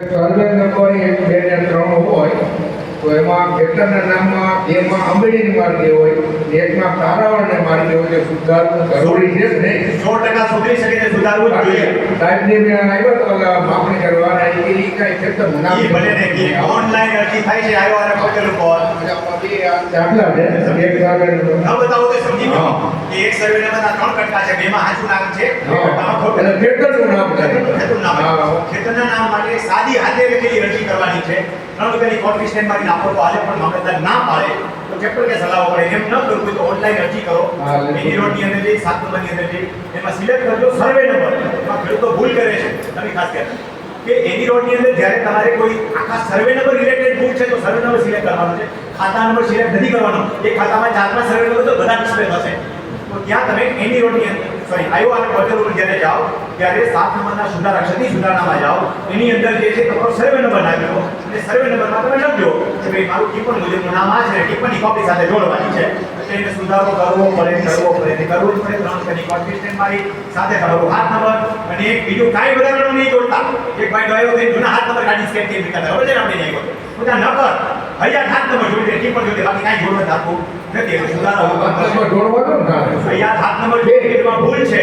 Survey number એક બે ને ત્રણ હોય તો એમાં ખેતરના નામમાં માર્ગે હોય એકમાં કારાવળને માર્ગે હોય તો સુધારવું જરૂરી છે સો ટકા સુધરી શકે છે સુધારવું જોઈએ. સાહેબને મેં આવ્યો તો માપણી કરવાના એ ઈ કાંઈ ખેતરનું ભલે ને ઓનલાઈન અરજી થાય છે આવ્યો અને દાખલા છે એક. ન બતાવો તો સમજી ગયો કે એક સર્વે નંબરના ત્રણ કટકા છે બેમાં સાચું નામ છે. એટલે ખેતરનું નામ ખેતરનું નામ. ખેતરના નામ સાદી હાથે લખેલી અરજી કરવાની છે? ત્રણ રૂપિયાની કોર્ટ સ્ટેન્ડમાંથી નાખો તો આજે પણ મામલતદાર ના પાડે તો ચેપ્ટર કે સલાહ પડે એમ ન કરવું હોય તો ઓનલાઈન અરજી કરો. એની રોડની અંદર જઈ સાત નંબરની અંદર જઈ એમાં સિલેક્ટ કરજો સર્વે નંબર એમાં ખેડૂતો ભૂલ કરે છે તમે ખાસ કહેતા કે એની રોડની અંદર જ્યારે તમારે કોઈ આખા સર્વે નંબર રિલેટેડ ભૂલ છે તો સર્વે નંબર સિલેક્ટ કરવાનો છે. ખાતા નંબર સિલેક્ટ નથી કરવાનો. એ ખાતામાં ચાર પાંચ સર્વે નંબર તો બધા ડિસ્પ્લે થશે. તો ત્યાં તમે એની રોડની અંદર સોરી આયો અને પટેલ ઉપર જ્યારે જાઓ ત્યારે સાત નંબરના સુધારા ક્ષતિ સુધારણામાં જાઓ એની અંદર જે છે તમારો સર્વે નંબર નાખ્યો અને સર્વે નંબરમાં તમે લખજો કે ભાઈ મારું ટિપ્પણ મુજબનું નામ આ છે ટિપ્પણી કોપી સાથે જોડવાની છે. એટલે એને સુધારો કરવો પડે કરવો પડે. કરવું જ પડે, ત્રણ કરી કોન્ફિડન્સ મારી, સાથે તમારો હાથ નંબર. અને એક બીજું કાંઈ વધારાનું નહીં જોડતા. એક ભાઈ ગયો જૂના ગાડી સ્કેટ કરતા ખબર છે ને આપણે નહીં બધા નકર કર હજાર હાથ નંબર જોડી દે ટિપ્પણ જોડી બાકી કાંઈ જોડવા આપવું નથી સુધારો. અહીંયા હાથ નંબર એમાં ભૂલ છે